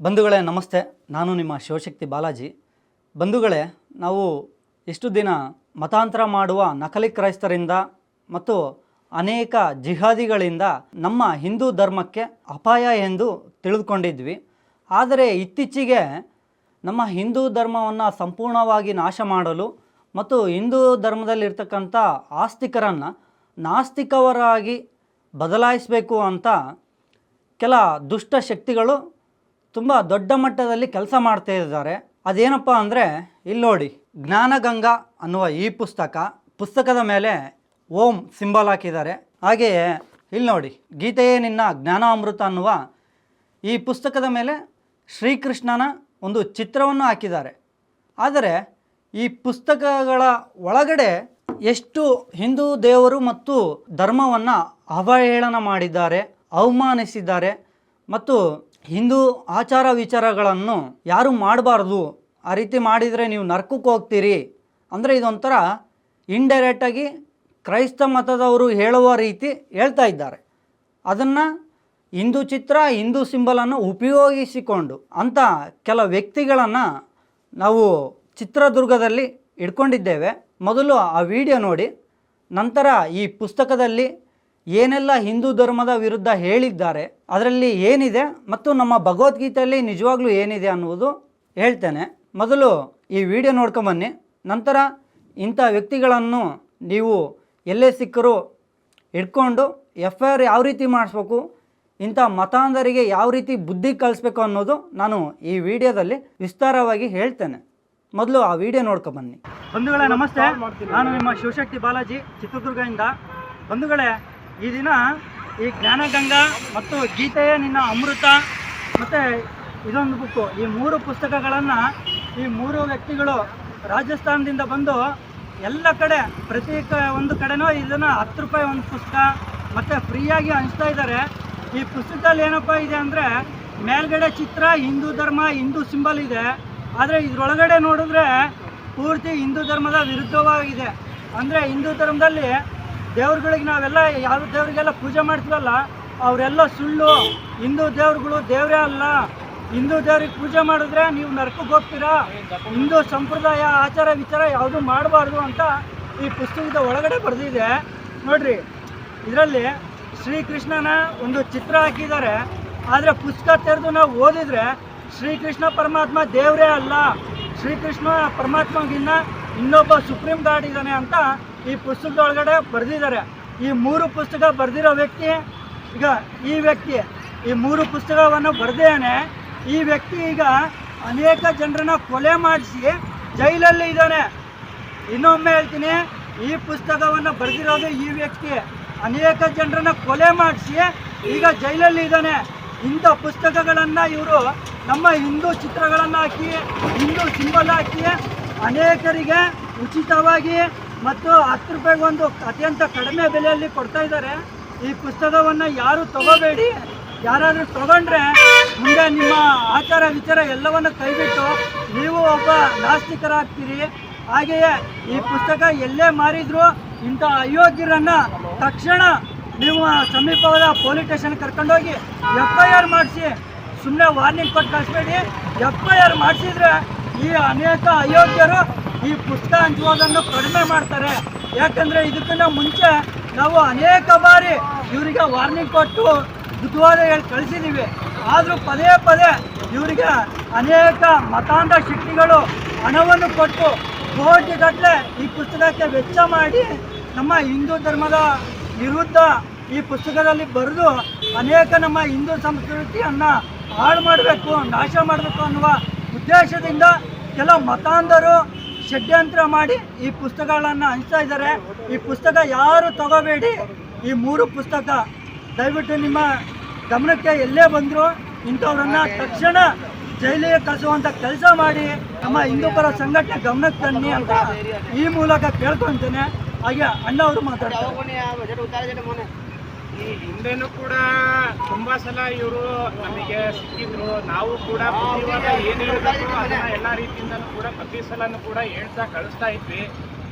ಬಂಧುಗಳೇ, ನಮಸ್ತೆ. ನಾನು ನಿಮ್ಮ ಶಿವಶಕ್ತಿ ಬಾಲಾಜಿ. ಬಂಧುಗಳೇ, ನಾವು ಇಷ್ಟು ದಿನ ಮತಾಂತರ ಮಾಡುವ ನಕಲಿ ಕ್ರೈಸ್ತರಿಂದ ಮತ್ತು ಅನೇಕ ಜಿಹಾದಿಗಳಿಂದ ನಮ್ಮ ಹಿಂದೂ ಧರ್ಮಕ್ಕೆ ಅಪಾಯ ಎಂದು ತಿಳಿದುಕೊಂಡಿದ್ವಿ. ಆದರೆ ಇತ್ತೀಚೆಗೆ ನಮ್ಮ ಹಿಂದೂ ಧರ್ಮವನ್ನು ಸಂಪೂರ್ಣವಾಗಿ ನಾಶ ಮಾಡಲು ಮತ್ತು ಹಿಂದೂ ಧರ್ಮದಲ್ಲಿರ್ತಕ್ಕಂಥ ಆಸ್ತಿಕರನ್ನು ನಾಸ್ತಿಕವರಾಗಿ ಬದಲಾಯಿಸಬೇಕು ಅಂತ ಕೆಲ ದುಷ್ಟ ಶಕ್ತಿಗಳು ತುಂಬ ದೊಡ್ಡ ಮಟ್ಟದಲ್ಲಿ ಕೆಲಸ ಮಾಡ್ತಾ ಇದ್ದಾರೆ. ಅದೇನಪ್ಪ ಅಂದರೆ, ಇಲ್ಲಿ ನೋಡಿ, ಜ್ಞಾನಗಂಗಾ ಅನ್ನುವ ಈ ಪುಸ್ತಕ, ಪುಸ್ತಕದ ಮೇಲೆ ಓಂ ಸಿಂಬಲ್ ಹಾಕಿದ್ದಾರೆ. ಹಾಗೆಯೇ, ಇಲ್ಲಿ ನೋಡಿ, ಗೀತೆಯೇ ನಿನ್ನ ಜ್ಞಾನಾಮೃತ ಅನ್ನುವ ಈ ಪುಸ್ತಕದ ಮೇಲೆ ಶ್ರೀಕೃಷ್ಣನ ಒಂದು ಚಿತ್ರವನ್ನು ಹಾಕಿದ್ದಾರೆ. ಆದರೆ, ಈ ಪುಸ್ತಕಗಳ ಒಳಗಡೆ ಎಷ್ಟು ಹಿಂದೂ ದೇವರು ಮತ್ತು ಧರ್ಮವನ್ನು ಅವಹೇಳನ ಮಾಡಿದ್ದಾರೆ, ಅವಮಾನಿಸಿದ್ದಾರೆ ಮತ್ತು ಹಿಂದೂ ಆಚಾರ ವಿಚಾರಗಳನ್ನು ಯಾರು ಮಾಡಬಾರ್ದು? ಆ ರೀತಿ ಮಾಡಿದರೆ ನೀವು ನರ್ಕಕ್ಕೆ ಹೋಗ್ತೀರಿ. ಅಂದರೆ ಇದೊಂಥರ ಇಂಡೈರೆಕ್ಟಾಗಿ ಕ್ರೈಸ್ತ ಮತದವರು ಹೇಳುವ ರೀತಿ ಹೇಳ್ತಾ ಇದ್ದಾರೆ. ಅದನ್ನು ಹಿಂದೂ ಚಿತ್ರ, ಹಿಂದೂ ಸಿಂಬಲನ್ನು ಉಪಯೋಗಿಸಿಕೊಂಡು ಅಂಥ ಕೆಲ ವ್ಯಕ್ತಿಗಳನ್ನು ನಾವು ಚಿತ್ರದುರ್ಗದಲ್ಲಿ ಇಟ್ಕೊಂಡಿದ್ದೇವೆ ಮೊದಲು ಆ ವಿಡಿಯೋ ನೋಡಿ, ನಂತರ ಈ ಪುಸ್ತಕದಲ್ಲಿ ಏನೆಲ್ಲ ಹಿಂದೂ ಧರ್ಮದ ವಿರುದ್ಧ ಹೇಳಿದ್ದಾರೆ, ಅದರಲ್ಲಿ ಏನಿದೆ ಮತ್ತು ನಮ್ಮ ಭಗವದ್ಗೀತೆಯಲ್ಲಿ ನಿಜವಾಗ್ಲೂ ಏನಿದೆ ಅನ್ನುವುದು ಹೇಳ್ತೇನೆ. ಮೊದಲು ಈ ವಿಡಿಯೋ ನೋಡ್ಕೊಂಬನ್ನಿ ನಂತರ ಇಂಥ ವ್ಯಕ್ತಿಗಳನ್ನು ನೀವು ಎಲ್ಲೇ ಸಿಕ್ಕರೂ ಇಟ್ಕೊಂಡು ಎಫ್ ಐ ಆರ್ ಯಾವ ರೀತಿ ಮಾಡಿಸ್ಬೇಕು, ಇಂಥ ಮತಾಂಧರಿಗೆ ಯಾವ ರೀತಿ ಬುದ್ಧಿ ಕಲಿಸ್ಬೇಕು ಅನ್ನೋದು ನಾನು ಈ ವಿಡಿಯೋದಲ್ಲಿ ವಿಸ್ತಾರವಾಗಿ ಹೇಳ್ತೇನೆ. ಮೊದಲು ಆ ವಿಡಿಯೋ ನೋಡ್ಕೊಂಬನ್ನಿ ಬಂಧುಗಳೇ, ನಮಸ್ತೆ. ನಾನು ನಿಮ್ಮ ಶಿವಶಕ್ತಿ ಬಾಲಾಜಿ ಚಿತ್ರದುರ್ಗದಿಂದ. ಬಂಧುಗಳೇ ಈ ದಿನ ಈ ಜ್ಞಾನಗಂಗಾ ಮತ್ತು ಗೀತೆಯ ನಿನ್ನ ಅಮೃತ. ಮತ್ತು ಇದೊಂದು ಬುಕ್ಕು ಈ ಮೂರು ಪುಸ್ತಕಗಳನ್ನು ಈ ಮೂರು ವ್ಯಕ್ತಿಗಳು ರಾಜಸ್ಥಾನದಿಂದ ಬಂದು ಎಲ್ಲ ಕಡೆ, ಪ್ರತಿ ಒಂದು ಕಡೆನೂ ಇದನ್ನು ಹತ್ತು ರೂಪಾಯಿ ಒಂದು ಪುಸ್ತಕ ಮತ್ತು ಫ್ರೀಯಾಗಿ ಹಂಚ್ತಾ ಇದ್ದಾರೆ. ಈ ಪುಸ್ತಕದಲ್ಲಿ ಏನಪ್ಪ ಇದೆ ಅಂದರೆ ಮೇಲ್ಗಡೆ ಚಿತ್ರ, ಹಿಂದೂ ಧರ್ಮ, ಹಿಂದೂ ಸಿಂಬಲ್ ಇದೆ. ಆದರೆ ಇದರೊಳಗಡೆ ನೋಡಿದ್ರೆ ಪೂರ್ತಿ ಹಿಂದೂ ಧರ್ಮದ ವಿರುದ್ಧವಾಗಿದೆ. ಅಂದರೆ ಹಿಂದೂ ಧರ್ಮದಲ್ಲಿ ದೇವ್ರುಗಳಿಗೆ ನಾವೆಲ್ಲ ಯಾವ ದೇವರಿಗೆಲ್ಲ ಪೂಜೆ ಮಾಡ್ತೀವಲ್ಲ, ಅವರೆಲ್ಲ ಸುಳ್ಳು. ಹಿಂದೂ ದೇವ್ರುಗಳು ದೇವರೇ ಅಲ್ಲ. ಹಿಂದೂ ದೇವ್ರಿಗೆ ಪೂಜೆ ಮಾಡಿದ್ರೆ ನೀವು ನರಕಕ್ಕೆ ಹೋಗ್ತೀರಾ? ಹಿಂದೂ ಸಂಪ್ರದಾಯ, ಆಚಾರ ವಿಚಾರ ಯಾವುದು ಮಾಡಬಾರ್ದು ಅಂತ ಈ ಪುಸ್ತಕದ ಒಳಗಡೆ ಬರೆದಿದೆ. ನೋಡ್ರಿ, ಇದರಲ್ಲಿ ಶ್ರೀಕೃಷ್ಣನ ಒಂದು ಚಿತ್ರ ಹಾಕಿದ್ದಾರೆ. ಆದರೆ ಪುಸ್ತಕ ತೆರೆದು ನಾವು ಓದಿದ್ರೆ ಶ್ರೀಕೃಷ್ಣ ಪರಮಾತ್ಮ ದೇವರೇ ಅಲ್ಲ. ಶ್ರೀಕೃಷ್ಣ ಪರಮಾತ್ಮಗಿನ್ನ ಇನ್ನೊಬ್ಬ ಸುಪ್ರೀಂ ಗಾರ್ಡ್ ಇದ್ದಾನೆ ಅಂತ ಈ ಪುಸ್ತಕದೊಳಗಡೆ ಬರೆದಿದ್ದಾರೆ. ಈ ಮೂರು ಪುಸ್ತಕ ಬರೆದಿರೋ ವ್ಯಕ್ತಿ, ಈಗ ಈ ವ್ಯಕ್ತಿ, ಈ ಮೂರು ಪುಸ್ತಕವನ್ನು ಬರೆದೇನೆ, ಈ ವ್ಯಕ್ತಿ ಈಗ ಅನೇಕ ಜನರನ್ನ ಕೊಲೆ ಮಾಡಿಸಿ ಜೈಲಲ್ಲಿ ಇದ್ದಾನೆ. ಇನ್ನೊಮ್ಮೆ ಹೇಳ್ತೀನಿ, ಈ ಪುಸ್ತಕವನ್ನು ಬರೆದಿರೋದು ಈ ವ್ಯಕ್ತಿ. ಅನೇಕ ಜನರನ್ನ ಕೊಲೆ ಮಾಡಿಸಿ ಈಗ ಜೈಲಲ್ಲಿ ಇದ್ದಾನೆ. ಇಂಥ ಪುಸ್ತಕಗಳನ್ನು ಇವರು ನಮ್ಮ ಹಿಂದೂ ಚಿತ್ರಗಳನ್ನು ಹಾಕಿ ಹಿಂದೂ ಸಿಂಬಲ್ ಹಾಕಿ ಅನೇಕರಿಗೆ ಉಚಿತವಾಗಿ ಮತ್ತು ಹತ್ತು ರೂಪಾಯಿಗೆ ಒಂದು ಅತ್ಯಂತ ಕಡಿಮೆ ಬೆಲೆಯಲ್ಲಿ ಕೊಡ್ತಾ ಇದ್ದಾರೆ. ಈ ಪುಸ್ತಕವನ್ನು ಯಾರು ತಗೋಬೇಡಿ. ಯಾರಾದರೂ ತಗೊಂಡ್ರೆ ಮುಂದೆ ನಿಮ್ಮ ಆಚಾರ ವಿಚಾರ ಎಲ್ಲವನ್ನು ಕೈಬಿಟ್ಟು ನೀವು ಒಬ್ಬ ನಾಸ್ತಿಕರಾಗ್ತೀರಿ. ಹಾಗೆಯೇ ಈ ಪುಸ್ತಕ ಎಲ್ಲೇ ಮಾರಿದ್ರು ಇಂಥ ಅಯೋಗ್ಯರನ್ನು ತಕ್ಷಣ ನೀವು ಸಮೀಪವಾದ ಪೊಲೀಸ್ ಸ್ಟೇಷನ್ ಕರ್ಕೊಂಡೋಗಿ ಎಫ್ ಐ ಆರ್ ಮಾಡಿಸಿ ಸುಮ್ಮನೆ ವಾರ್ನಿಂಗ್ ಕೊಟ್ಟು ಕಳಿಸ್ಬೇಡಿ. ಎಫ್ ಐ ಆರ್ ಮಾಡಿಸಿದ್ರೆ ಈ ಅನೇಕ ಅಯೋಗ್ಯರು ಈ ಪುಸ್ತಕ ಹಂಚುವುದನ್ನು ಕಡಿಮೆ ಮಾಡ್ತಾರೆ. ಯಾಕಂದರೆ ಇದಕ್ಕಿಂತ ಮುಂಚೆ ನಾವು ಅನೇಕ ಬಾರಿ ಇವರಿಗೆ ವಾರ್ನಿಂಗ್ ಕೊಟ್ಟು ಬುದ್ಧವಾದ ಹೇಳಿ ಕಳಿಸಿದ್ದೀವಿ ಆದರೂ ಪದೇ ಪದೇ ಇವರಿಗೆ ಅನೇಕ ಮತಾಂಧ ಶಕ್ತಿಗಳು ಹಣವನ್ನು ಕೊಟ್ಟು ಕೋಟಿಗಟ್ಟಲೆ ಈ ಪುಸ್ತಕಕ್ಕೆ ವೆಚ್ಚ ಮಾಡಿ ನಮ್ಮ ಹಿಂದೂ ಧರ್ಮದ ವಿರುದ್ಧ ಈ ಪುಸ್ತಕದಲ್ಲಿ ಬರೆದು ಅನೇಕ ನಮ್ಮ ಹಿಂದೂ ಸಂಸ್ಕೃತಿಯನ್ನು ಹಾಳು ಮಾಡಬೇಕು, ನಾಶ ಮಾಡಬೇಕು ಅನ್ನುವ ಉದ್ದೇಶದಿಂದ ಕೆಲ ಮತಾಂಧರು ಷಡ್ಯಂತ್ರ ಮಾಡಿ ಈ ಪುಸ್ತಕಗಳನ್ನು ಹಂಚ್ತಾ ಇದ್ದಾರೆ. ಈ ಪುಸ್ತಕ ಯಾರು ತಗೋಬೇಡಿ. ಈ ಮೂರು ಪುಸ್ತಕ ದಯವಿಟ್ಟು ನಿಮ್ಮ ಗಮನಕ್ಕೆ ಎಲ್ಲೇ ಬಂದರೂ ಇಂಥವ್ರನ್ನ ತಕ್ಷಣ ಜೈಲಿಗೆ ಕಳಿಸುವಂಥ ಕೆಲಸ ಮಾಡಿ, ನಮ್ಮ ಹಿಂದೂಪರ ಸಂಘಟನೆ ಗಮನಕ್ಕೆ ತನ್ನಿ ಅಂತ ಈ ಮೂಲಕ ಕೇಳ್ಕೊತೇನೆ. ಹಾಗೆ ಅಣ್ಣ ಅವರು ಮಾತಾಡ್ತಾರೆ. ಈ ಹಿಂದೆನೂ ಕೂಡ ತುಂಬಾ ಸಲ ಇವರು ನಮಗೆ ಸಿಕ್ಕಿದ್ರು. ನಾವು ಕೂಡ ಬುದ್ಧಿವಾದ ಏನ್ ಹೇಳ್ಬೇಕು ಅದನ್ನ ಎಲ್ಲಾ ರೀತಿಯಿಂದನೂ ಕೂಡ ಪ್ರತಿ ಸಲನೂ ಕೂಡ ಹೇಳ್ತಾ ಕಳಿಸ್ತಾ ಇದ್ವಿ.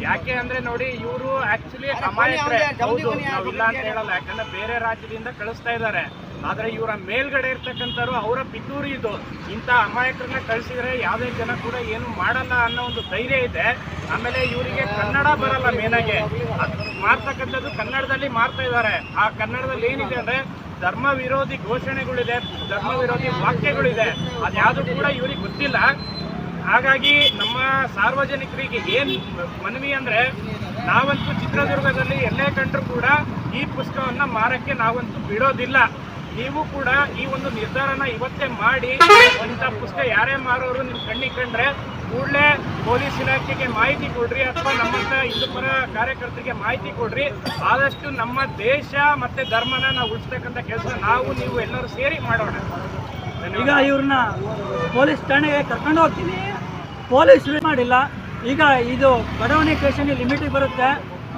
ಯಾಕೆ ಅಂದ್ರೆ ನೋಡಿ, ಇವರು ಆಕ್ಚುಲಿ ಅಮಾಯಕರೇ. ಹೌದು, ನಾವಿಲ್ಲ ಅಂತ ಹೇಳಲ್ಲ. ಯಾಕಂದ್ರೆ ಬೇರೆ ರಾಜ್ಯದಿಂದ ಕಳಿಸ್ತಾ ಇದ್ದಾರೆ. ಆದ್ರೆ ಇವರ ಮೇಲ್ಗಡೆ ಇರ್ತಕ್ಕಂಥವ್ರು ಅವರ ಪಿತೂರಿ ಇದು. ಇಂಥ ಅಮಾಯಕರನ್ನ ಕಳಿಸಿದರೆ ಯಾವುದೇ ಜನ ಕೂಡ ಏನು ಮಾಡಲ್ಲ ಅನ್ನೋ ಒಂದು ಧೈರ್ಯ ಇದೆ. ಆಮೇಲೆ ಇವರಿಗೆ ಕನ್ನಡ ಬರಲ್ಲ ಮೇನಾಗೆ ಅದ್ ಮಾಡ್ತಕ್ಕಂಥದ್ದು ಕನ್ನಡದಲ್ಲಿ ಮಾರ್ತಾ ಇದ್ದಾರೆ. ಆ ಕನ್ನಡದಲ್ಲಿ ಏನಿದೆ ಅಂದ್ರೆ ಧರ್ಮ ವಿರೋಧಿ ಘೋಷಣೆಗಳಿದೆ, ಧರ್ಮ ವಿರೋಧಿ ವಾಕ್ಯಗಳಿದೆ. ಅದ್ಯಾವುದು ಕೂಡ ಇವ್ರಿಗೆ ಗೊತ್ತಿಲ್ಲ. ಹಾಗಾಗಿ ನಮ್ಮ ಸಾರ್ವಜನಿಕರಿಗೆ ಏನು ಮನವಿ ಅಂದ್ರೆ ನಾವಂತೂ ಚಿತ್ರದುರ್ಗದಲ್ಲಿ ಎಲ್ಲೇ ಕಂಡ್ರು ಕೂಡ ಈ ಪುಸ್ತಕವನ್ನ ಮಾರಕ್ಕೆ ನಾವಂತೂ ಬಿಡೋದಿಲ್ಲ. ನೀವು ಕೂಡ ಈ ಒಂದು ನಿರ್ಧಾರನ ಇವತ್ತೇ ಮಾಡಿ ಇಂಥ ಪುಸ್ತಕ ಯಾರೇ ಮಾರೋರು ನಿಮ್ ಕಣ್ಣಿ ಕಂಡ್ರೆ ಕೂಡಲೇ ಪೊಲೀಸ್ ಇಲಾಖೆಗೆ ಮಾಹಿತಿ ಕೊಡ್ರಿ ಅಥವಾ ನಮ್ಮಂತ ಹಿಂದೂಪರ ಕಾರ್ಯಕರ್ತರಿಗೆ ಮಾಹಿತಿ ಕೊಡ್ರಿ. ಆದಷ್ಟು ನಮ್ಮ ದೇಶ ಮತ್ತೆ ಧರ್ಮನ ನಾವು ಉಳಿಸ್ತಕ್ಕಂಥ ಕೆಲಸ ನಾವು, ನೀವು ಎಲ್ಲರೂ ಸೇರಿ ಮಾಡೋಣ. ಈಗ ಇವ್ರನ್ನ ಪೊಲೀಸ್ ಠಾಣೆಗೆ ಕರ್ಕೊಂಡು ಹೋಗ್ತೀನಿ. ಪೊಲೀಸ್ ಮಾಡಿಲ್ಲ. ಈಗ ಇದು ಬಡಾವಣೆ ಸ್ಟೇಷನ್ಗೆ ಲಿಮಿಟಿಗೆ ಬರುತ್ತೆ.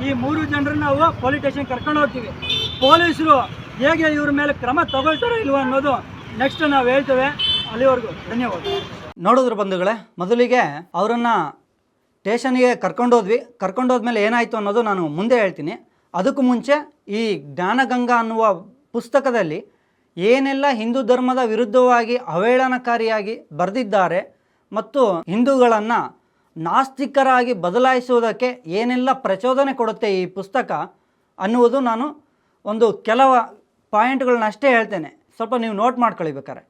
ಈ ಮೂರು ಜನರನ್ನ ನಾವು ಪೊಲೀಸ್ ಸ್ಟೇಷನ್ ಕರ್ಕೊಂಡು ಹೋಗ್ತೀವಿ. ಪೊಲೀಸರು ಹೇಗೆ ಇವ್ರ ಮೇಲೆ ಕ್ರಮ ತಗೊಳ್ತಾರೋ ಇಲ್ವೋ ಅನ್ನೋದು ನೆಕ್ಸ್ಟ್ ನಾವು ಹೇಳ್ತೇವೆ. ಅಲ್ಲಿವರೆಗೂ ಧನ್ಯವಾದ. ನೋಡಿದ್ರು ಬಂಧುಗಳೇ, ಮೊದಲಿಗೆ ಅವರನ್ನು ಸ್ಟೇಷನ್ಗೆ ಕರ್ಕೊಂಡೋದ್ವಿ ಕರ್ಕೊಂಡೋದ್ಮೇಲೆ ಏನಾಯಿತು ಅನ್ನೋದು ನಾನು ಮುಂದೆ ಹೇಳ್ತೀನಿ. ಅದಕ್ಕೂ ಮುಂಚೆ ಈ ಜ್ಞಾನಗಂಗಾ ಅನ್ನುವ ಪುಸ್ತಕದಲ್ಲಿ ಏನೆಲ್ಲ ಹಿಂದೂ ಧರ್ಮದ ವಿರುದ್ಧವಾಗಿ ಅವಹೇಳನಕಾರಿಯಾಗಿ ಬರೆದಿದ್ದಾರೆ ಮತ್ತು ಹಿಂದೂಗಳನ್ನು ನಾಸ್ತಿಕರಾಗಿ ಬದಲಾಯಿಸುವುದಕ್ಕೆ ಏನೆಲ್ಲ ಪ್ರಚೋದನೆ ಕೊಡುತ್ತೆ ಈ ಪುಸ್ತಕ ಅನ್ನುವುದು ನಾನು ಒಂದು ಕೆಲವು ಪಾಯಿಂಟ್ಗಳನ್ನಷ್ಟೇ ಹೇಳ್ತೇನೆ. ಸ್ವಲ್ಪ ನೀವು ನೋಟ್ ಮಾಡ್ಕೊಳ್ಳಿ ಬೇಕಾರೆ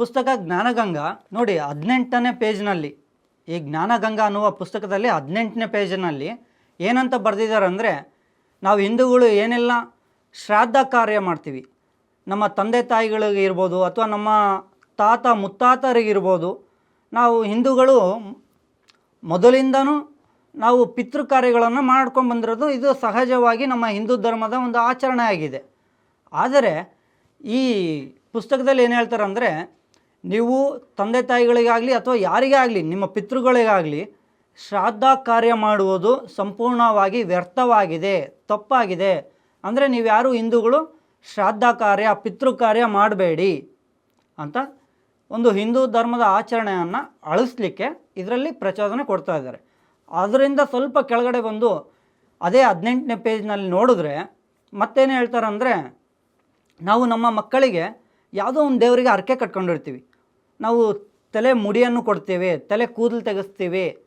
ಪುಸ್ತಕ ಜ್ಞಾನಗಂಗಾ, ನೋಡಿ ಹದಿನೆಂಟನೇ ಪೇಜ್ನಲ್ಲಿ, ಈ ಜ್ಞಾನಗಂಗಾ ಅನ್ನುವ ಪುಸ್ತಕದಲ್ಲಿ ಹದಿನೆಂಟನೇ ಪೇಜ್ನಲ್ಲಿ ಏನಂತ ಬರೆದಿದ್ದಾರೆ ಅಂದರೆ ನಾವು ಹಿಂದೂಗಳು ಏನೆಲ್ಲ ಶ್ರಾದ್ದ ಕಾರ್ಯ ಮಾಡ್ತೀವಿ. ನಮ್ಮ ತಂದೆ ತಾಯಿಗಳಿಗೆ ಇರ್ಬೋದು ಅಥವಾ ನಮ್ಮ ತಾತ ಮುತ್ತಾತರಿಗಿರ್ಬೋದು ನಾವು ಹಿಂದೂಗಳು ಮೊದಲಿಂದನೂ ನಾವು ಪಿತೃ ಕಾರ್ಯಗಳನ್ನು ಮಾಡ್ಕೊಂಡು ಬಂದಿರೋದು ಇದು ಸಹಜವಾಗಿ ನಮ್ಮ ಹಿಂದೂ ಧರ್ಮದ ಒಂದು ಆಚರಣೆ ಆಗಿದೆ ಆದರೆ ಈ ಪುಸ್ತಕದಲ್ಲಿ ಏನು ಹೇಳ್ತಾರೆ ಅಂದರೆ, ನೀವು ತಂದೆ ತಾಯಿಗಳಿಗಾಗಲಿ ಅಥವಾ ಯಾರಿಗೇ ಆಗಲಿ ನಿಮ್ಮ ಪಿತೃಗಳಿಗಾಗಲಿ ಶ್ರಾದ್ದ ಕಾರ್ಯ ಮಾಡುವುದು ಸಂಪೂರ್ಣವಾಗಿ ವ್ಯರ್ಥವಾಗಿದೆ, ತಪ್ಪಾಗಿದೆ. ಅಂದರೆ ನೀವು ಯಾರು ಹಿಂದೂಗಳು? ಶ್ರಾದ್ದ ಕಾರ್ಯ, ಪಿತೃ ಕಾರ್ಯ ಮಾಡಬೇಡಿ ಅಂತ ಒಂದು ಹಿಂದೂ ಧರ್ಮದ ಆಚರಣೆಯನ್ನು ಅಳಿಸ್ಲಿಕ್ಕೆ ಇದರಲ್ಲಿ ಪ್ರಚೋದನೆ ಕೊಡ್ತಾ ಇದ್ದಾರೆ. ಅದರಿಂದ ಸ್ವಲ್ಪ ಕೆಳಗಡೆ ಬಂದು ಅದೇ ಹದಿನೆಂಟನೇ ಪೇಜ್ನಲ್ಲಿ ನೋಡಿದ್ರೆ ಮತ್ತೇನು ಹೇಳ್ತಾರೆ ಅಂದರೆ ನಾವು ನಮ್ಮ ಮಕ್ಕಳಿಗೆ ಯಾವುದೋ ಒಂದು ದೇವರಿಗೆ ಹರಕೆ ಕಟ್ಕೊಂಡಿರ್ತೀವಿ. ನಾವು ತಲೆ ಮುಡಿಯನ್ನು ಕೊಡ್ತೇವೆ, ತಲೆ ಕೂದಲು ತೆಗೆಸ್ತೀವಿ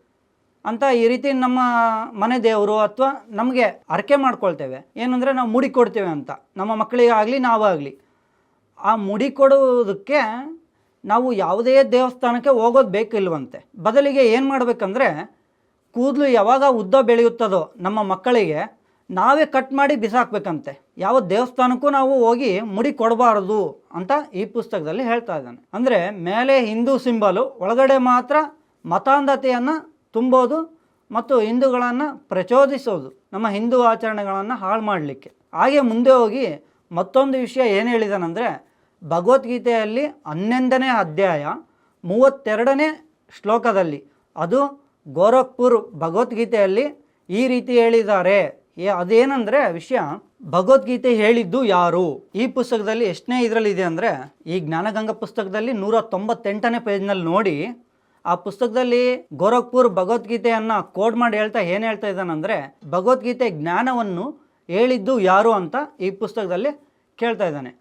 ಅಂತ ಈ ರೀತಿ ನಮ್ಮ ಮನೆ ದೇವರು ಅಥವಾ ನಮಗೆ ಹರಕೆ ಮಾಡ್ಕೊಳ್ತೇವೆ. ಏನಂದರೆ ನಾವು ಮುಡಿ ಕೊಡ್ತೇವೆ ಅಂತ. ನಮ್ಮ ಮಕ್ಕಳಿಗಾಗಲಿ, ನಾವಾಗಲಿ. ಆ ಮುಡಿ ಕೊಡುವುದಕ್ಕೆ ನಾವು ಯಾವುದೇ ದೇವಸ್ಥಾನಕ್ಕೆ ಹೋಗೋದು ಬೇಕಿಲ್ವಂತೆ. ಬದಲಿಗೆ ಏನು ಮಾಡಬೇಕಂದ್ರೆ ಕೂದಲು ಯಾವಾಗ ಉದ್ದ ಬೆಳೆಯುತ್ತದೋ ನಮ್ಮ ಮಕ್ಕಳಿಗೆ ನಾವೇ ಕಟ್ ಮಾಡಿ ಬಿಸಾಕ್ಬೇಕಂತೆ. ಯಾವ ದೇವಸ್ಥಾನಕ್ಕೂ ನಾವು ಹೋಗಿ ಮುಡಿ ಕೊಡಬಾರದು ಅಂತ ಈ ಪುಸ್ತಕದಲ್ಲಿ ಹೇಳ್ತಾ ಇದ್ದಾನೆ. ಅಂದರೆ ಮೇಲೆ ಹಿಂದೂ ಸಿಂಬಲು, ಒಳಗಡೆ ಮಾತ್ರ ಮತಾಂಧತೆಯನ್ನು ತುಂಬೋದು ಮತ್ತು ಹಿಂದೂಗಳನ್ನು ಪ್ರಚೋದಿಸೋದು, ನಮ್ಮ ಹಿಂದೂ ಆಚರಣೆಗಳನ್ನು ಹಾಳು ಮಾಡಲಿಕ್ಕೆ. ಹಾಗೆ ಮುಂದೆ ಹೋಗಿ ಮತ್ತೊಂದು ವಿಷಯ ಏನು ಹೇಳಿದಾನಂದರೆ, ಭಗವದ್ಗೀತೆಯಲ್ಲಿ ಹನ್ನೊಂದನೇ ಅಧ್ಯಾಯ ಮೂವತ್ತೆರಡನೇ ಶ್ಲೋಕದಲ್ಲಿ, ಅದು ಗೋರಖ್ಪುರ್ ಭಗವದ್ಗೀತೆಯಲ್ಲಿ ಈ ರೀತಿ ಹೇಳಿದ್ದಾರೆ. ಅದೇನಂದ್ರೆ ವಿಷಯ ಭಗವದ್ಗೀತೆ ಹೇಳಿದ್ದು ಯಾರು? ಈ ಪುಸ್ತಕದಲ್ಲಿ ಎಷ್ಟನೇ ಇದರಲ್ಲಿ ಇದೆ ಅಂದರೆ, ಈ ಜ್ಞಾನಗಂಗಾ ಪುಸ್ತಕದಲ್ಲಿ ನೂರ ತೊಂಬತ್ತೆಂಟನೇ ಪೇಜ್ನಲ್ಲಿ ನೋಡಿ, ಆ ಪುಸ್ತಕದಲ್ಲಿ ಗೋರಖ್ಪುರ್ ಭಗವದ್ಗೀತೆಯನ್ನು ಕೋಡ್ ಮಾಡಿ ಹೇಳ್ತಾ ಏನು ಹೇಳ್ತಾ ಇದ್ದಾನಂದರೆ, ಭಗವದ್ಗೀತೆ ಜ್ಞಾನವನ್ನು ಹೇಳಿದ್ದು ಯಾರು ಅಂತ ಈ ಪುಸ್ತಕದಲ್ಲಿ ಕೇಳ್ತಾ ಇದ್ದಾನೆ.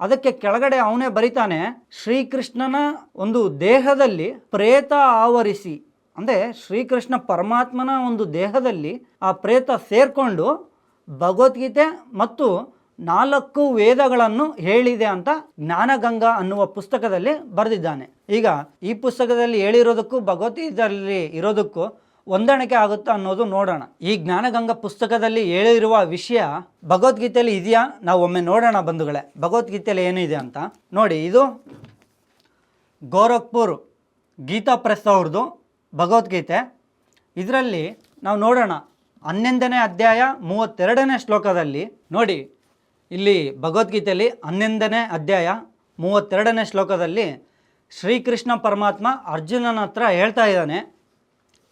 ಅದಕ್ಕೆ ಕೆಳಗಡೆ ಅವನೇ ಬರಿತಾನೆ, ಶ್ರೀಕೃಷ್ಣನ ಒಂದು ದೇಹದಲ್ಲಿ ಪ್ರೇತ ಆವರಿಸಿ. ಅಂದರೆ ಶ್ರೀಕೃಷ್ಣ ಪರಮಾತ್ಮನ ಒಂದು ದೇಹದಲ್ಲಿ ಆ ಪ್ರೇತ ಸೇರಿಕೊಂಡು ಭಗವದ್ಗೀತೆ ಮತ್ತು ನಾಲ್ಕು ವೇದಗಳನ್ನು ಹೇಳಿದೆ ಅಂತ ಜ್ಞಾನಗಂಗಾ ಅನ್ನುವ ಪುಸ್ತಕದಲ್ಲಿ ಬರೆದಿದ್ದಾನೆ. ಈಗ ಈ ಪುಸ್ತಕದಲ್ಲಿ ಹೇಳಿರೋದಕ್ಕೂ ಭಗವದ್ಗೀತೆಯಲ್ಲಿ ಇರೋದಕ್ಕೂ ಹೊಂದಾಣಿಕೆ ಆಗುತ್ತಾ ಅನ್ನೋದು ನೋಡೋಣ. ಈ ಜ್ಞಾನಗಂಗಾ ಪುಸ್ತಕದಲ್ಲಿ ಹೇಳಿರುವ ವಿಷಯ ಭಗವದ್ಗೀತೆಯಲ್ಲಿ ಇದೆಯಾ? ನಾವು ಒಮ್ಮೆ ನೋಡೋಣ ಬಂಧುಗಳೇ. ಭಗವದ್ಗೀತೆಯಲ್ಲಿ ಏನಿದೆ ಅಂತ. ನೋಡಿ, ಇದು ಗೋರಖ್ಪುರ್ ಗೀತಾ ಪ್ರೆಸ್ ಅವ್ರದ್ದು. ಭಗವದ್ಗೀತೆ. ಇದರಲ್ಲಿ ನಾವು ನೋಡೋಣ. ಹನ್ನೊಂದನೇ ಅಧ್ಯಾಯ ಮೂವತ್ತೆರಡನೇ ಶ್ಲೋಕದಲ್ಲಿ ನೋಡಿ. ಇಲ್ಲಿ ಭಗವದ್ಗೀತೆಯಲ್ಲಿ ಹನ್ನೊಂದನೇ ಅಧ್ಯಾಯ ಮೂವತ್ತೆರಡನೇ ಶ್ಲೋಕದಲ್ಲಿ ಶ್ರೀಕೃಷ್ಣ ಪರಮಾತ್ಮ ಅರ್ಜುನನ ಹತ್ರ ಹೇಳ್ತಾ ಇದ್ದಾನೆ.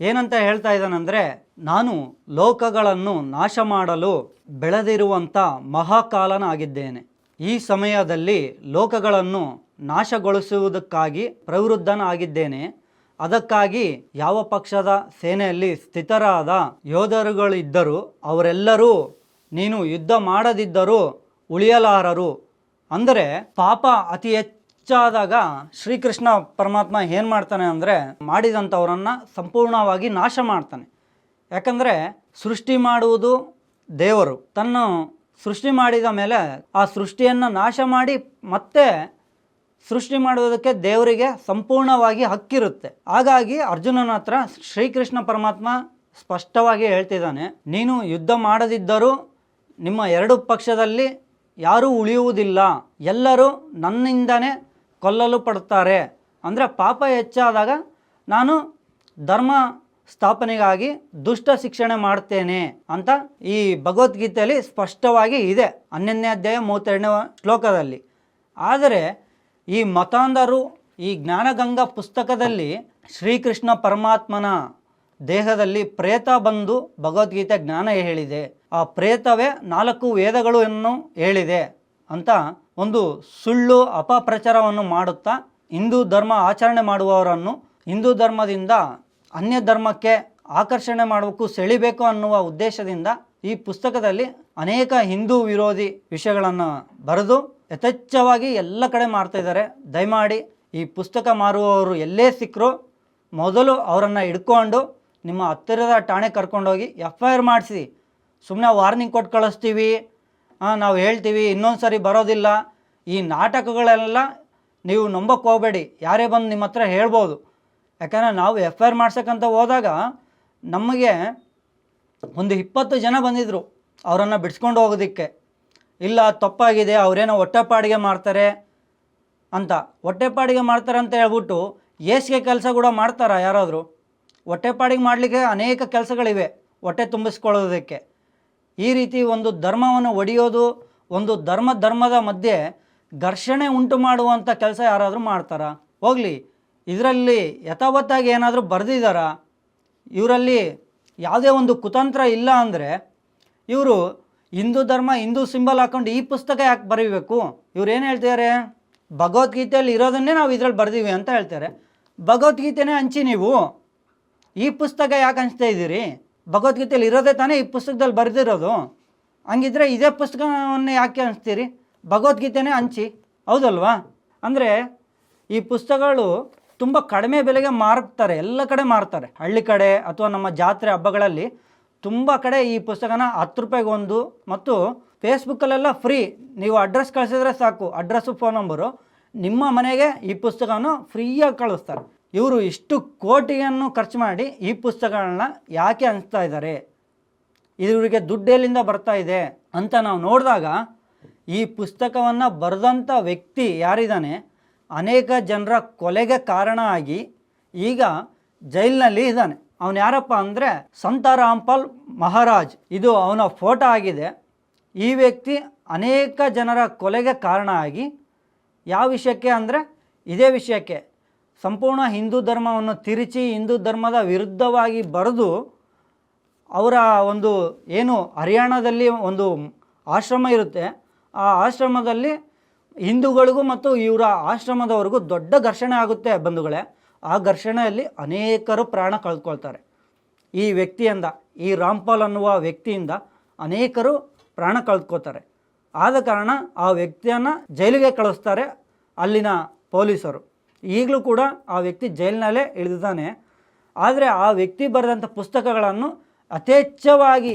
ಏನಂತ ಹೇಳ್ತಾ ಇದ್ದಾನಂದರೆ, ನಾನು ಲೋಕಗಳನ್ನು ನಾಶ ಮಾಡಲು ಬೆಳೆದಿರುವಂಥ ಮಹಾಕಾಲನಾಗಿದ್ದೇನೆ. ಈ ಸಮಯದಲ್ಲಿ ಲೋಕಗಳನ್ನು ನಾಶಗೊಳಿಸುವುದಕ್ಕಾಗಿ ಪ್ರವೃದ್ಧನಾಗಿದ್ದೇನೆ ಅದಕ್ಕಾಗಿ ಯಾವ ಪಕ್ಷದ ಸೇನೆಯಲ್ಲಿ ಸ್ಥಿತರಾದ ಯೋಧರುಗಳಿದ್ದರೂ ಅವರೆಲ್ಲರೂ ನೀನು ಯುದ್ಧ ಮಾಡದಿದ್ದರೂ ಉಳಿಯಲಾರರು. ಅಂದರೆ ಪಾಪ ಅತಿ ಹೆಚ್ಚಾದಾಗ ಶ್ರೀಕೃಷ್ಣ ಪರಮಾತ್ಮ ಏನು ಮಾಡ್ತಾನೆ ಅಂದರೆ ಮಾಡಿದಂಥವರನ್ನು ಸಂಪೂರ್ಣವಾಗಿ ನಾಶ ಮಾಡ್ತಾನೆ. ಯಾಕಂದರೆ ಸೃಷ್ಟಿ ಮಾಡುವುದು ದೇವರು. ತನ್ನ ಸೃಷ್ಟಿ ಮಾಡಿದ ಮೇಲೆ ಆ ಸೃಷ್ಟಿಯನ್ನು ನಾಶ ಮಾಡಿ ಮತ್ತೆ ಸೃಷ್ಟಿ ಮಾಡುವುದಕ್ಕೆ ದೇವರಿಗೆ ಸಂಪೂರ್ಣವಾಗಿ ಹಕ್ಕಿರುತ್ತೆ. ಹಾಗಾಗಿ ಅರ್ಜುನನ ಹತ್ರ ಶ್ರೀಕೃಷ್ಣ ಪರಮಾತ್ಮ ಸ್ಪಷ್ಟವಾಗಿ ಹೇಳ್ತಿದ್ದಾನೆ, ನೀನು ಯುದ್ಧ ಮಾಡದಿದ್ದರೂ ನಿಮ್ಮ ಎರಡು ಪಕ್ಷದಲ್ಲಿ ಯಾರೂ ಉಳಿಯುವುದಿಲ್ಲ. ಎಲ್ಲರೂ ನನ್ನಿಂದನೇ ಕೊಲ್ಲಲು ಪಡ್ತಾರೆ ಅಂದರೆ ಪಾಪ ಹೆಚ್ಚಾದಾಗ ನಾನು ಧರ್ಮ ಸ್ಥಾಪನೆಗಾಗಿ ದುಷ್ಟ ಶಿಕ್ಷಣೆ ಮಾಡ್ತೇನೆ ಅಂತ ಈ ಭಗವದ್ಗೀತೆಯಲ್ಲಿ ಸ್ಪಷ್ಟವಾಗಿ ಇದೆ, ಹನ್ನೊಂದನೇ ಅಧ್ಯಾಯ ಮೂವತ್ತೆರಡನೇ ಶ್ಲೋಕದಲ್ಲಿ. ಆದರೆ ಈ ಮತಾಂಧರು ಈ ಜ್ಞಾನಗಂಗಾ ಪುಸ್ತಕದಲ್ಲಿ ಶ್ರೀಕೃಷ್ಣ ಪರಮಾತ್ಮನ ದೇಹದಲ್ಲಿ ಪ್ರೇತ ಬಂದು ಭಗವದ್ಗೀತೆ ಜ್ಞಾನ ಹೇಳಿದೆ. ಆ ಪ್ರೇತವೇ ನಾಲ್ಕು ವೇದಗಳನ್ನು ಹೇಳಿದೆ ಅಂತ ಒಂದು ಸುಳ್ಳು ಅಪಪ್ರಚಾರವನ್ನು ಮಾಡುತ್ತಾ ಹಿಂದೂ ಧರ್ಮ ಆಚರಣೆ ಮಾಡುವವರನ್ನು ಹಿಂದೂ ಧರ್ಮದಿಂದ ಅನ್ಯ ಧರ್ಮಕ್ಕೆ ಆಕರ್ಷಣೆ ಮಾಡಬೇಕು, ಸೆಳಿಬೇಕು ಅನ್ನುವ ಉದ್ದೇಶದಿಂದ ಈ ಪುಸ್ತಕದಲ್ಲಿ ಅನೇಕ ಹಿಂದೂ ವಿರೋಧಿ ವಿಷಯಗಳನ್ನು ಬರೆದು ಯಥೇಚ್ಛವಾಗಿ ಎಲ್ಲ ಕಡೆ ಮಾಡ್ತಾ ಇದ್ದಾರೆ. ದಯಮಾಡಿ ಈ ಪುಸ್ತಕ ಮಾರುವವರು ಎಲ್ಲೇ ಸಿಕ್ಕರು ಮೊದಲು ಅವರನ್ನು ಹಿಡ್ಕೊಂಡು ನಿಮ್ಮ ಹತ್ತಿರದ ಠಾಣೆ ಕರ್ಕೊಂಡೋಗಿ ಎಫ್ ಐ ಆರ್ ಮಾಡಿಸಿ. ಸುಮ್ಮನೆ ವಾರ್ನಿಂಗ್ ಕೊಟ್ಟು ಕಳಿಸ್ತೀವಿ. ನಾವು ಹೇಳ್ತೀವಿ ಇನ್ನೊಂದು ಸಾರಿ ಬರೋದಿಲ್ಲ. ಈ ನಾಟಕಗಳೆಲ್ಲ ನೀವು ನಂಬಕ್ಕೆ ಹೋಗಬೇಡಿ. ಯಾರೇ ಬಂದು ನಿಮ್ಮ ಹತ್ರ ಹೇಳ್ಬೋದು. ಯಾಕಂದರೆ ನಾವು ಎಫ್ ಐ ಆರ್ ಮಾಡ್ಸಕ್ಕಂತ ಹೋದಾಗ ನಮಗೆ ಒಂದು ಇಪ್ಪತ್ತು ಜನ ಬಂದಿದ್ದರು ಅವರನ್ನು ಬಿಡಿಸ್ಕೊಂಡು ಹೋಗೋದಕ್ಕೆ. ಇಲ್ಲ, ತಪ್ಪಾಗಿದೆ, ಅವರೇನೋ ಹೊಟ್ಟೆಪಾಡಿಗೆ ಮಾಡ್ತಾರೆ ಅಂತ. ಹೊಟ್ಟೆಪಾಡಿಗೆ ಮಾಡ್ತಾರೆ ಅಂತ ಹೇಳ್ಬಿಟ್ಟು ಏಸಿಗೆ ಕೆಲಸ ಕೂಡ ಮಾಡ್ತಾರಾ ಯಾರಾದರೂ? ಹೊಟ್ಟೆಪಾಡಿಗೆ ಮಾಡಲಿಕ್ಕೆ ಅನೇಕ ಕೆಲಸಗಳಿವೆ ಹೊಟ್ಟೆ ತುಂಬಿಸ್ಕೊಳ್ಳೋದಕ್ಕೆ. ಈ ರೀತಿ ಒಂದು ಧರ್ಮವನ್ನು ಒಡೆಯೋದು, ಒಂದು ಧರ್ಮ ಧರ್ಮದ ಮಧ್ಯೆ ಘರ್ಷಣೆ ಉಂಟು ಮಾಡುವಂಥ ಕೆಲಸ ಯಾರಾದರೂ ಮಾಡ್ತಾರಾ? ಹೋಗಲಿ, ಇದರಲ್ಲಿ ಯಥಾವತ್ತಾಗಿ ಏನಾದರೂ ಬರೆದಿದ್ದಾರಾ ಇವರಲ್ಲಿ ಯಾವುದೇ ಒಂದು ಕುತಂತ್ರ ಇಲ್ಲ ಅಂದರೆ ಇವರು ಹಿಂದೂ ಧರ್ಮ, ಹಿಂದೂ ಸಿಂಬಲ್ ಹಾಕೊಂಡು ಈ ಪುಸ್ತಕ ಯಾಕೆ ಬರೀಬೇಕು? ಇವ್ರು ಏನು ಹೇಳ್ತಿದ್ದಾರೆ ಭಗವದ್ಗೀತೆಯಲ್ಲಿ ಇರೋದನ್ನೇ ನಾವು ಇದ್ರಲ್ಲಿ ಬರೆದೀವಿ ಅಂತ ಹೇಳ್ತಾರೆ. ಭಗವದ್ಗೀತೆನೇ ಹಂಚಿ ನೀವು. ಈ ಪುಸ್ತಕ ಯಾಕೆ ಹಂಚ್ತಾ ಇದ್ದೀರಿ? ಭಗವದ್ಗೀತೆಯಲ್ಲಿ ಇರೋದೇ ತಾನೇ ಈ ಪುಸ್ತಕದಲ್ಲಿ ಬರೆದಿರೋದು. ಹಂಗಿದ್ರೆ ಇದೇ ಪುಸ್ತಕವನ್ನು ಯಾಕೆ ಹಂಚ್ತೀರಿ? ಭಗವದ್ಗೀತೆನೇ ಹಂಚಿ. ಹೌದಲ್ವಾ? ಅಂದರೆ ಈ ಪುಸ್ತಕಗಳು ತುಂಬ ಕಡಿಮೆ ಬೆಲೆಗೆ ಮಾರ್ತಾರೆ. ಎಲ್ಲ ಕಡೆ ಮಾರ್ತಾರೆ. ಹಳ್ಳಿ ಕಡೆ ಅಥವಾ ನಮ್ಮ ಜಾತ್ರೆ ಹಬ್ಬಗಳಲ್ಲಿ ತುಂಬ ಕಡೆ ಈ ಪುಸ್ತಕನ ಹತ್ತು ರೂಪಾಯಿಗೊಂದು ಮತ್ತು ಫೇಸ್ಬುಕ್ಕಲ್ಲೆಲ್ಲ ಫ್ರೀ. ನೀವು ಅಡ್ರೆಸ್ ಕಳಿಸಿದ್ರೆ ಸಾಕು. Address, phone number. ನಿಮ್ಮ ಮನೆಗೆ ಈ ಪುಸ್ತಕವನ್ನು ಫ್ರೀಯಾಗಿ ಕಳಿಸ್ತಾರೆ. ಇವರು ಇಷ್ಟು ಕೋಟಿಯನ್ನು ಖರ್ಚು ಮಾಡಿ ಈ ಪುಸ್ತಕಗಳನ್ನ ಯಾಕೆ ಹಂಚ್ತಾ ಇದ್ದಾರೆ? ಇವರಿಗೆ ದುಡ್ಡು ಎಲ್ಲಿಂದ ಬರ್ತಾ ಇದೆ ಅಂತ ನಾವು ನೋಡಿದಾಗ ಈ ಪುಸ್ತಕವನ್ನು ಬರೆದಂಥ ವ್ಯಕ್ತಿ ಯಾರಿದ್ದಾನೆ? ಅನೇಕ ಜನರ ಕೊಲೆಗೆ ಕಾರಣ ಆಗಿ ಈಗ ಜೈಲಿನಲ್ಲಿ ಇದ್ದಾನೆ. ಅವನು ಯಾರಪ್ಪ ಅಂದರೆ ಸಂತ ರಾಮ್ಪಾಲ್ ಮಹಾರಾಜ್. ಇದು ಅವನ ಫೋಟೋ ಆಗಿದೆ. ಈ ವ್ಯಕ್ತಿ ಅನೇಕ ಜನರ ಕೊಲೆಗೆ ಕಾರಣ ಆಗಿ ಯಾವ ವಿಷಯಕ್ಕೆ ಅಂದರೆ ಇದೇ ವಿಷಯಕ್ಕೆ. ಸಂಪೂರ್ಣ ಹಿಂದೂ ಧರ್ಮವನ್ನು ತಿರುಚಿ ಹಿಂದೂ ಧರ್ಮದ ವಿರುದ್ಧವಾಗಿ ಬರೆದು ಅವರ ಒಂದು ಏನು ಹರಿಯಾಣದಲ್ಲಿ ಒಂದು ಆಶ್ರಮ ಇರುತ್ತೆ. ಆ ಆಶ್ರಮದಲ್ಲಿ ಹಿಂದೂಗಳಿಗೂ ಮತ್ತು ಇವರ ಆಶ್ರಮದವರೆಗೂ ದೊಡ್ಡ ಘರ್ಷಣೆ ಆಗುತ್ತೆ ಬಂಧುಗಳೇ. ಆ ಘರ್ಷಣೆಯಲ್ಲಿ ಅನೇಕರು ಪ್ರಾಣ ಕಳ್ಕೊಳ್ತಾರೆ. ಈ ವ್ಯಕ್ತಿಯಿಂದ, ಈ ರಾಮ್ಪಾಲ್ ಅನ್ನುವ ವ್ಯಕ್ತಿಯಿಂದ ಅನೇಕರು ಪ್ರಾಣ ಕಳ್ಕೊತಾರೆ ಆದ ಕಾರಣ ಆ ವ್ಯಕ್ತಿಯನ್ನು ಜೈಲಿಗೆ ಕಳಿಸ್ತಾರೆ ಅಲ್ಲಿನ ಪೊಲೀಸರು. ಈಗಲೂ ಕೂಡ ಆ ವ್ಯಕ್ತಿ ಜೈಲಿನಲ್ಲೇ ಇಳಿದಿದ್ದಾನೆ. ಆದರೆ ಆ ವ್ಯಕ್ತಿ ಬರೆದಂಥ ಪುಸ್ತಕಗಳನ್ನು ಯಥೇಚ್ಛವಾಗಿ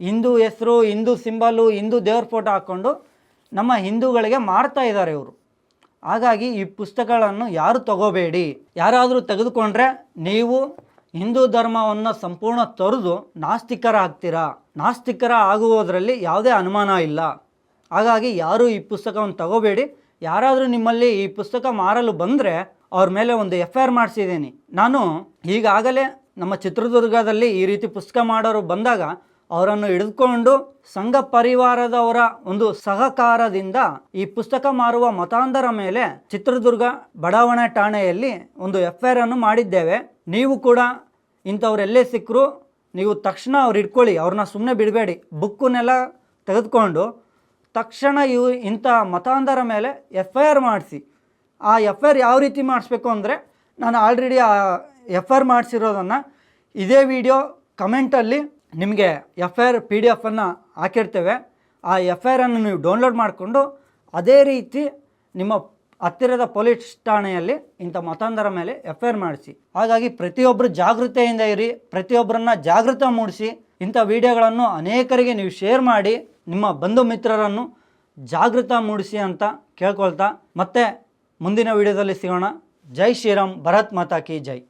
ಹಿಂದೂ ಹೆಸರು, ಹಿಂದೂ ಸಿಂಬಲು, ಹಿಂದೂ ದೇವ್ರ ಫೋಟೋ ಹಾಕ್ಕೊಂಡು ನಮ್ಮ ಹಿಂದೂಗಳಿಗೆ ಮಾರ್ತಾ ಇದ್ದಾರೆ ಇವರು. ಹಾಗಾಗಿ ಈ ಪುಸ್ತಕಗಳನ್ನು ಯಾರು ತಗೋಬೇಡಿ. ಯಾರಾದರೂ ತೆಗೆದುಕೊಂಡ್ರೆ ನೀವು ಹಿಂದೂ ಧರ್ಮವನ್ನು ಸಂಪೂರ್ಣ ತೊರೆದು ನಾಸ್ತಿಕರ ಆಗ್ತೀರಾ ನಾಸ್ತಿಕರ ಆಗುವುದರಲ್ಲಿ ಯಾವುದೇ ಅನುಮಾನ ಇಲ್ಲ. ಹಾಗಾಗಿ ಯಾರೂ ಈ ಪುಸ್ತಕವನ್ನು ತಗೋಬೇಡಿ. ಯಾರಾದರೂ ನಿಮ್ಮಲ್ಲಿ ಈ ಪುಸ್ತಕ ಮಾರಲು ಬಂದರೆ ಅವ್ರ ಮೇಲೆ ಒಂದು ಎಫ್ ಐ ಆರ್ ಮಾಡಿಸಿದ್ದೀನಿ. ನಾನು ಈಗಾಗಲೇ ನಮ್ಮ ಚಿತ್ರದುರ್ಗದಲ್ಲಿ ಈ ರೀತಿ ಪುಸ್ತಕ ಮಾಡೋರು ಬಂದಾಗ ಅವರನ್ನು ಹಿಡಿದುಕೊಂಡು ಸಂಘ ಪರಿವಾರದವರ ಒಂದು ಸಹಕಾರದಿಂದ ಈ ಪುಸ್ತಕ ಮಾರುವ ಮತಾಂಧರ ಮೇಲೆ ಚಿತ್ರದುರ್ಗ ಬಡಾವಣೆ ಠಾಣೆಯಲ್ಲಿ ಒಂದು ಎಫ್ ಐ ಆರ್ ಅನ್ನು ಮಾಡಿದ್ದೇವೆ. ನೀವು ಕೂಡ ಇಂಥವ್ರೆಲ್ಲೇ ಸಿಕ್ಕರು ನೀವು ತಕ್ಷಣ ಅವ್ರು ಇಟ್ಕೊಳ್ಳಿ ಅವ್ರನ್ನ ಸುಮ್ಮನೆ ಬಿಡಬೇಡಿ. ಬುಕ್ಕನ್ನೆಲ್ಲ ತೆಗೆದುಕೊಂಡು ತಕ್ಷಣ ಇವು ಇಂಥ ಮತಾಂಧರ ಮೇಲೆ ಎಫ್ ಐ ಆರ್ ಮಾಡಿಸಿ. ಆ ಎಫ್ ಐ ಆರ್ ಯಾವ ರೀತಿ ಮಾಡಿಸ್ಬೇಕು ಅಂದರೆ ನಾನು ಆಲ್ರೆಡಿ ಆ ಎಫ್ ಐ ಆರ್ ಮಾಡಿಸಿರೋದನ್ನು ಇದೇ ವಿಡಿಯೋ ಕಮೆಂಟಲ್ಲಿ ನಿಮಗೆ F I R P D ಎಫನ್ನು ಹಾಕಿರ್ತೇವೆ. ಆ ಎಫ್ ಐ ಆರನ್ನು ನೀವು ಡೌನ್ಲೋಡ್ ಮಾಡಿಕೊಂಡು ಅದೇ ರೀತಿ ನಿಮ್ಮ ಹತ್ತಿರದ ಪೊಲೀಸ್ ಠಾಣೆಯಲ್ಲಿ ಇಂಥ ಮತಾಂಧರ ಮೇಲೆ ಎಫ್ ಐ ಆರ್ ಮಾಡಿಸಿ. ಹಾಗಾಗಿ ಪ್ರತಿಯೊಬ್ಬರು ಜಾಗೃತೆಯಿಂದ ಇರಿ, ಪ್ರತಿಯೊಬ್ಬರನ್ನ ಜಾಗೃತ ಮೂಡಿಸಿ. ಇಂಥ ವಿಡಿಯೋಗಳನ್ನು ಅನೇಕರಿಗೆ ನೀವು ಶೇರ್ ಮಾಡಿ, ನಿಮ್ಮ ಬಂಧು ಮಿತ್ರರನ್ನು ಜಾಗೃತ ಮೂಡಿಸಿ ಅಂತ ಕೇಳ್ಕೊಳ್ತಾ ಮತ್ತೆ ಮುಂದಿನ ವಿಡಿಯೋದಲ್ಲಿ ಸಿಗೋಣ. ಜೈ ಶ್ರೀರಾಮ್, ಭರತ್ ಮಾತಾ ಕಿ ಜೈ.